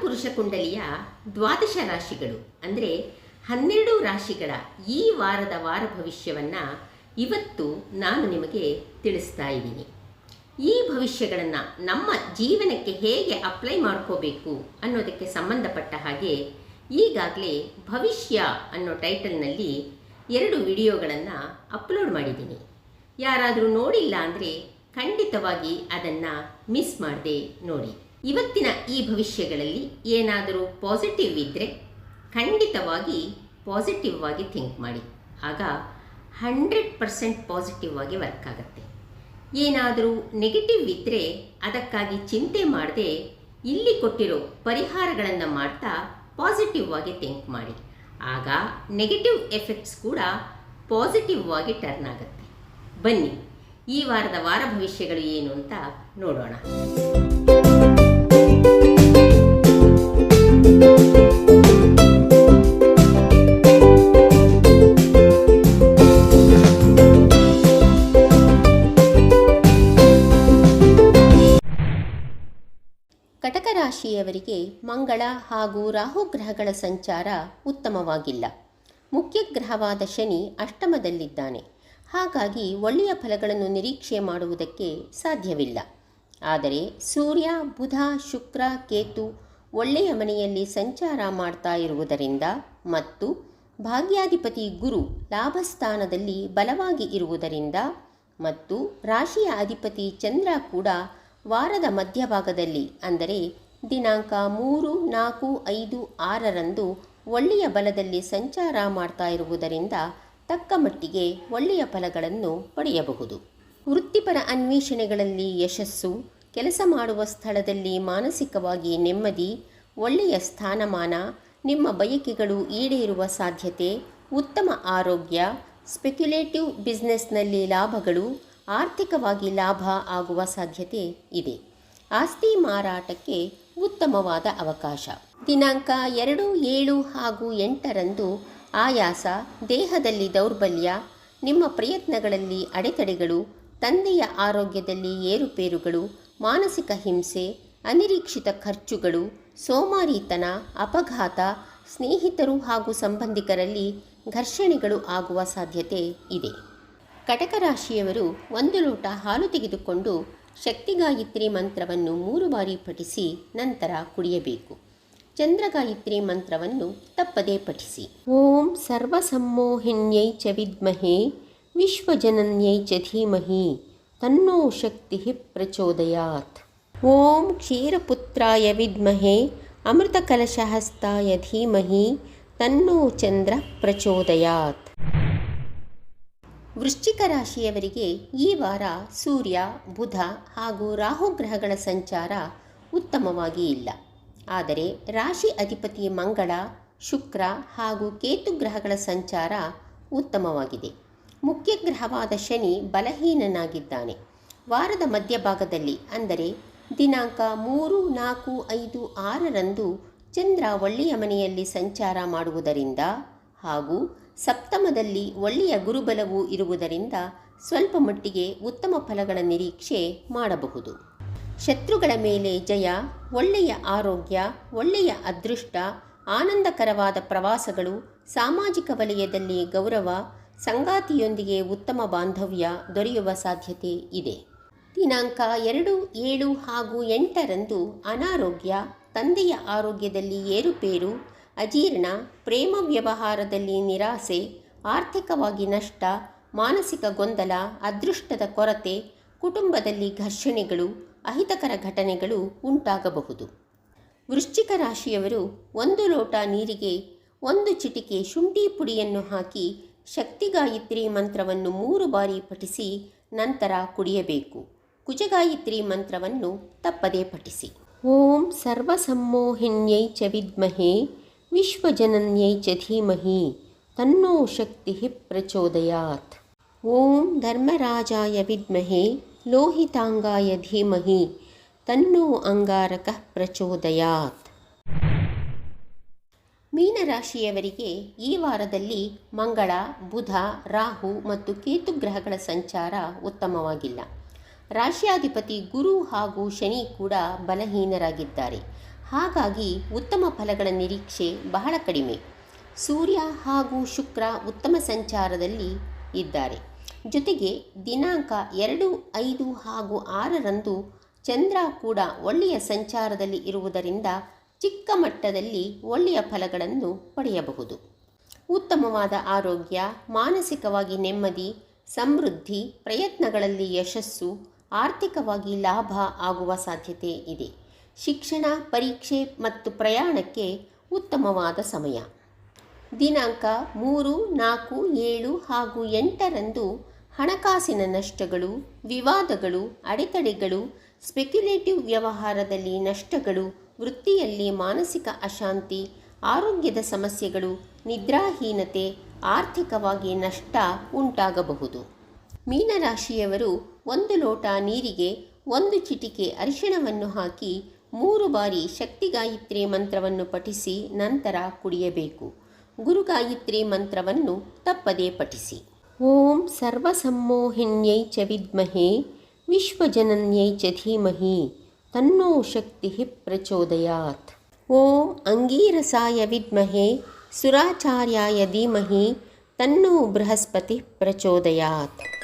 ಕಾಲಪುರುಷ ಕುಂಡಲಿಯ ದ್ವಾದಶ ರಾಶಿಗಳು, ಅಂದರೆ ಹನ್ನೆರಡು ರಾಶಿಗಳ ಈ ವಾರದ ವಾರ ಭವಿಷ್ಯವನ್ನು ಇವತ್ತು ನಾನು ನಿಮಗೆ ತಿಳಿಸ್ತಾ ಇದ್ದೀನಿ. ಈ ಭವಿಷ್ಯಗಳನ್ನು ನಮ್ಮ ಜೀವನಕ್ಕೆ ಹೇಗೆ ಅಪ್ಲೈ ಮಾಡ್ಕೋಬೇಕು ಅನ್ನೋದಕ್ಕೆ ಸಂಬಂಧಪಟ್ಟ ಹಾಗೆ ಈಗಾಗಲೇ ಭವಿಷ್ಯ ಅನ್ನೋ ಟೈಟಲ್ನಲ್ಲಿ ಎರಡು ವಿಡಿಯೋಗಳನ್ನು ಅಪ್ಲೋಡ್ ಮಾಡಿದ್ದೀನಿ. ಯಾರಾದರೂ ನೋಡಿಲ್ಲ ಅಂದರೆ ಖಂಡಿತವಾಗಿ ಅದನ್ನು ಮಿಸ್ ಮಾಡದೆ ನೋಡಿ. ಇವತ್ತಿನ ಈ ಭವಿಷ್ಯಗಳಲ್ಲಿ ಏನಾದರೂ ಪಾಸಿಟಿವ್ ಇದ್ದರೆ ಖಂಡಿತವಾಗಿ ಪಾಸಿಟಿವ್ ಆಗಿ ಥಿಂಕ್ ಮಾಡಿ. ಆಗ ಹಂಡ್ರೆಡ್ ಪರ್ಸೆಂಟ್ ಪಾಸಿಟಿವ್ ಆಗಿ ವರ್ಕ್ ಆಗುತ್ತೆ. ಏನಾದರೂ ನೆಗೆಟಿವ್ ಇದ್ದರೆ ಅದಕ್ಕಾಗಿ ಚಿಂತೆ ಮಾಡದೆ ಇಲ್ಲಿ ಕೊಟ್ಟಿರೋ ಪರಿಹಾರಗಳನ್ನು ಮಾಡ್ತಾ ಪಾಸಿಟಿವ್ ಆಗಿ ಥಿಂಕ್ ಮಾಡಿ. ಆಗ ನೆಗೆಟಿವ್ ಎಫೆಕ್ಟ್ಸ್ ಕೂಡ ಪಾಸಿಟಿವ್ ಆಗಿ ಟರ್ನ್ ಆಗುತ್ತೆ. ಬನ್ನಿ, ಈ ವಾರದ ವಾರ ಭವಿಷ್ಯಗಳು ಏನು ಅಂತ ನೋಡೋಣ. ರಾಶಿಯವರಿಗೆ ಮಂಗಳ ಹಾಗೂ ರಾಹು ಗ್ರಹಗಳ ಸಂಚಾರ ಉತ್ತಮವಾಗಿಲ್ಲ. ಮುಖ್ಯ ಗ್ರಹವಾದ ಶನಿ ಅಷ್ಟಮದಲ್ಲಿದ್ದಾನೆ. ಹಾಗಾಗಿ ಒಳ್ಳೆಯ ಫಲಗಳನ್ನು ನಿರೀಕ್ಷೆ ಮಾಡುವುದಕ್ಕೆ ಸಾಧ್ಯವಿಲ್ಲ. ಆದರೆ ಸೂರ್ಯ, ಬುಧ, ಶುಕ್ರ, ಕೇತು ಒಳ್ಳೆಯ ಮನೆಯಲ್ಲಿ ಸಂಚಾರ ಮಾಡ್ತಾ ಇರುವುದರಿಂದ ಮತ್ತು ಭಾಗ್ಯಾಧಿಪತಿ ಗುರು ಲಾಭಸ್ಥಾನದಲ್ಲಿ ಬಲವಾಗಿ ಇರುವುದರಿಂದ ಮತ್ತು ರಾಶಿಯ ಅಧಿಪತಿ ಚಂದ್ರ ಕೂಡ ವಾರದ ಮಧ್ಯಭಾಗದಲ್ಲಿ ಅಂದರೆ ದಿನಾಂಕ ಮೂರು ನಾಲ್ಕು ಐದು ಆರರಂದು ಒಳ್ಳೆಯ ಬಲದಲ್ಲಿ ಸಂಚಾರ ಮಾಡ್ತಾ ಇರುವುದರಿಂದ ತಕ್ಕ ಮಟ್ಟಿಗೆ ಒಳ್ಳೆಯ ಫಲಗಳನ್ನು ಪಡೆಯಬಹುದು. ವೃತ್ತಿಪರ ಅನ್ವೇಷಣೆಗಳಲ್ಲಿ ಯಶಸ್ಸು, ಕೆಲಸ ಮಾಡುವ ಸ್ಥಳದಲ್ಲಿ ಮಾನಸಿಕವಾಗಿ ನೆಮ್ಮದಿ, ಒಳ್ಳೆಯ ಸ್ಥಾನಮಾನ, ನಿಮ್ಮ ಬಯಕೆಗಳು ಈಡೇರುವ ಸಾಧ್ಯತೆ, ಉತ್ತಮ ಆರೋಗ್ಯ, ಸ್ಪೆಕ್ಯುಲೇಟಿವ್ ಬಿಸ್ನೆಸ್ನಲ್ಲಿ ಲಾಭಗಳು, ಆರ್ಥಿಕವಾಗಿ ಲಾಭ ಆಗುವ ಸಾಧ್ಯತೆ ಇದೆ. ಆಸ್ತಿ ಮಾರಾಟಕ್ಕೆ ಉತ್ತಮವಾದ ಅವಕಾಶ. ದಿನಾಂಕ ಎರಡು, ಏಳು ಹಾಗೂ ಎಂಟರಂದು ಆಯಾಸ, ದೇಹದಲ್ಲಿ ದೌರ್ಬಲ್ಯ, ನಿಮ್ಮ ಪ್ರಯತ್ನಗಳಲ್ಲಿ ಅಡೆತಡೆಗಳು, ತಂದೆಯ ಆರೋಗ್ಯದಲ್ಲಿ ಏರುಪೇರುಗಳು, ಮಾನಸಿಕ ಹಿಂಸೆ, ಅನಿರೀಕ್ಷಿತ ಖರ್ಚುಗಳು, ಸೋಮಾರಿತನ, ಅಪಘಾತ, ಸ್ನೇಹಿತರು ಹಾಗೂ ಸಂಬಂಧಿಕರಲ್ಲಿ ಘರ್ಷಣೆಗಳು ಆಗುವ ಸಾಧ್ಯತೆ ಇದೆ. ಕಟಕ ರಾಶಿಯವರು ಒಂದು ಲೋಟ ಹಾಲು ತೆಗೆದುಕೊಂಡು ಶಕ್ತಿಗಾಯತ್ರಿ ಮಂತ್ರವನ್ನು ಮೂರು ಬಾರಿ ಪಠಿಸಿ ನಂತರ ಕುಡಿಯಬೇಕು. ಚಂದ್ರಗಾಯತ್ರಿ ಮಂತ್ರವನ್ನು ತಪ್ಪದೇ ಪಠಿಸಿ. ಓಂ ಸರ್ವಸಮ್ಮೋಹಿನ್ಯೈ ಚ ವಿದ್ಮಹೆ, ವಿಶ್ವಜನನ್ಯೈ ಚ ಧೀಮಹಿ, ತನ್ನೋ ಶಕ್ತಿ ಪ್ರಚೋದಯಾತ್. ಓಂ ಕ್ಷೀರಪುತ್ರಾಯ ವಿದ್ಮಹೆ, ಅಮೃತಕಲಶಹಸ್ತಾಯ ಧೀಮಹಿ, ತನ್ನೋ ಚಂದ್ರ ಪ್ರಚೋದಯಾತ್. ವೃಶ್ಚಿಕ ರಾಶಿಯವರಿಗೆ ಈ ವಾರ ಸೂರ್ಯ, ಬುಧ ಹಾಗೂ ರಾಹು ಗ್ರಹಗಳ ಸಂಚಾರ ಉತ್ತಮವಾಗಿ ಇಲ್ಲ. ಆದರೆ ರಾಶಿ ಅಧಿಪತಿ ಮಂಗಳ, ಶುಕ್ರ ಹಾಗೂ ಕೇತು ಗ್ರಹಗಳ ಸಂಚಾರ ಉತ್ತಮವಾಗಿದೆ. ಮುಖ್ಯ ಗ್ರಹವಾದ ಶನಿ ಬಲಹೀನನಾಗಿದ್ದಾನೆ. ವಾರದ ಮಧ್ಯಭಾಗದಲ್ಲಿ ಅಂದರೆ ದಿನಾಂಕ ಮೂರು, ನಾಲ್ಕು, ಐದು, ಆರರಂದು ಚಂದ್ರ ಒಳ್ಳೆಯ ಮನೆಯಲ್ಲಿ ಸಂಚಾರ ಮಾಡುವುದರಿಂದ ಹಾಗೂ ಸಪ್ತಮದಲ್ಲಿ ಒಳ್ಳೆಯ ಗುರುಬಲವು ಇರುವುದರಿಂದ ಸ್ವಲ್ಪ ಮಟ್ಟಿಗೆ ಉತ್ತಮ ಫಲಗಳ ನಿರೀಕ್ಷೆ ಮಾಡಬಹುದು. ಶತ್ರುಗಳ ಮೇಲೆ ಜಯ, ಒಳ್ಳೆಯ ಆರೋಗ್ಯ, ಒಳ್ಳೆಯ ಅದೃಷ್ಟ, ಆನಂದಕರವಾದ ಪ್ರವಾಸಗಳು, ಸಾಮಾಜಿಕ ವಲಯದಲ್ಲಿ ಗೌರವ, ಸಂಗಾತಿಯೊಂದಿಗೆ ಉತ್ತಮ ಬಾಂಧವ್ಯ ದೊರೆಯುವ ಸಾಧ್ಯತೆ ಇದೆ. ದಿನಾಂಕ ಎರಡು, ಏಳು ಹಾಗೂ ಎಂಟರಂದು ಅನಾರೋಗ್ಯ, ತಂದೆಯ ಆರೋಗ್ಯದಲ್ಲಿ ಏರುಪೇರು ಅಜೀರ್ಣ, ಪ್ರೇಮ ವ್ಯವಹಾರದಲ್ಲಿ ನಿರಾಸೆ, ಆರ್ಥಿಕವಾಗಿ ನಷ್ಟ, ಮಾನಸಿಕ ಗೊಂದಲ, ಅದೃಷ್ಟದ ಕೊರತೆ, ಕುಟುಂಬದಲ್ಲಿ ಘರ್ಷಣೆಗಳು, ಅಹಿತಕರ ಘಟನೆಗಳು ಉಂಟಾಗಬಹುದು. ವೃಶ್ಚಿಕ ರಾಶಿಯವರು ಒಂದು ಲೋಟ ನೀರಿಗೆ, ಒಂದು ಚಿಟಿಕೆ ಶುಂಠಿ ಪುಡಿಯನ್ನು ಹಾಕಿ ಶಕ್ತಿಗಾಯತ್ರಿ ಮಂತ್ರವನ್ನು ಮೂರು ಬಾರಿ ಪಠಿಸಿ ನಂತರ ಕುಡಿಯಬೇಕು. ಕುಜಗಾಯತ್ರಿ ಮಂತ್ರವನ್ನು ತಪ್ಪದೇ ಪಠಿಸಿ. ಓಂ ಸರ್ವಸಮ್ಮೋಹಿನ್ಯೈ ಚ ವಿದ್ಮಹೆ. ವಿಶ್ವಜನನ್ಯೈ ಚ ಧೀಮಹಿ ತನ್ನೋ ಶಕ್ತಿ ಪ್ರಚೋದಯಾತ್. ಓಂ ಧರ್ಮರಾಜಾಯ ವಿದ್ಮಹೆ ಲೋಹಿತಾಂಗಾಯ ಧೀಮಹಿ ತನ್ನೋ ಅಂಗಾರಕ ಪ್ರಚೋದಯಾತ್. ಮೀನರಾಶಿಯವರಿಗೆ ಈ ವಾರದಲ್ಲಿ ಮಂಗಳ, ಬುಧ, ರಾಹು ಮತ್ತು ಕೇತು ಗ್ರಹಗಳ ಸಂಚಾರ ಉತ್ತಮವಾಗಿಲ್ಲ. ರಾಶಿಯಾಧಿಪತಿ ಗುರು ಹಾಗೂ ಶನಿ ಕೂಡ ಬಲಹೀನರಾಗಿದ್ದಾರೆ. ಹಾಗಾಗಿ ಉತ್ತಮ ಫಲಗಳ ನಿರೀಕ್ಷೆ ಬಹಳ ಕಡಿಮೆ. ಸೂರ್ಯ ಹಾಗೂ ಶುಕ್ರ ಉತ್ತಮ ಸಂಚಾರದಲ್ಲಿ ಇದ್ದಾರೆ. ಜೊತೆಗೆ ದಿನಾಂಕ ಎರಡು, ಐದು ಹಾಗೂ ಆರರಂದು ಚಂದ್ರ ಕೂಡ ಒಳ್ಳೆಯ ಸಂಚಾರದಲ್ಲಿ ಇರುವುದರಿಂದ ಚಿಕ್ಕ ಮಟ್ಟದಲ್ಲಿ ಒಳ್ಳೆಯ ಫಲಗಳನ್ನು ಪಡೆಯಬಹುದು. ಉತ್ತಮವಾದ ಆರೋಗ್ಯ, ಮಾನಸಿಕವಾಗಿ ನೆಮ್ಮದಿ, ಸಮೃದ್ಧಿ, ಪ್ರಯತ್ನಗಳಲ್ಲಿ ಯಶಸ್ಸು, ಆರ್ಥಿಕವಾಗಿ ಲಾಭ ಆಗುವ ಸಾಧ್ಯತೆ ಇದೆ. ಶಿಕ್ಷಣ, ಪರೀಕ್ಷೆ ಮತ್ತು ಪ್ರಯಾಣಕ್ಕೆ ಉತ್ತಮವಾದ ಸಮಯ. ದಿನಾಂಕ ಮೂರು, ನಾಲ್ಕು, ಏಳು ಹಾಗೂ ಎಂಟರಂದು ಹಣಕಾಸಿನ ನಷ್ಟಗಳು, ವಿವಾದಗಳು, ಅಡೆತಡೆಗಳು, ಸ್ಪೆಕ್ಯುಲೇಟಿವ್ ವ್ಯವಹಾರದಲ್ಲಿ ನಷ್ಟಗಳು, ವೃತ್ತಿಯಲ್ಲಿ ಮಾನಸಿಕ ಅಶಾಂತಿ, ಆರೋಗ್ಯದ ಸಮಸ್ಯೆಗಳು, ನಿದ್ರಾಹೀನತೆ, ಆರ್ಥಿಕವಾಗಿ ನಷ್ಟ ಉಂಟಾಗಬಹುದು. ಮೀನರಾಶಿಯವರು ಒಂದು ಲೋಟ ನೀರಿಗೆ ಒಂದು ಚಿಟಿಕೆ ಅರಿಶಿಣವನ್ನು ಹಾಕಿ ಮೂರು ಬಾರಿ ಶಕ್ತಿ ಗಾಯತ್ರಿ ಮಂತ್ರವನ್ನು ಪಠಿಸಿ ನಂತರ ಕುಡಿಯಬೇಕು. ಗುರು ಗಾಯತ್ರಿ ಮಂತ್ರವನ್ನು ತಪ್ಪದೇ ಪಠಿಸಿ. ಓಂ ಸರ್ವಸಮ್ಮೋಹಿನ್ಯೈ ಚ ವಿದ್ಮಹೆ, ವಿಶ್ವಜನನ್ಯೈ ಚ ಧೀಮಹಿ, ತನ್ನೋ ಶಕ್ತಿ ಪ್ರಚೋದಯಾತ್. ಓಂ ಅಂಗೀರಸಾಯ ವಿದ್ಮಹೆ, ಸುರಾಚಾರ್ಯಾಯ ಧೀಮಹಿ, ತನ್ನೋ ಬೃಹಸ್ಪತಿ ಪ್ರಚೋದಯಾತ್.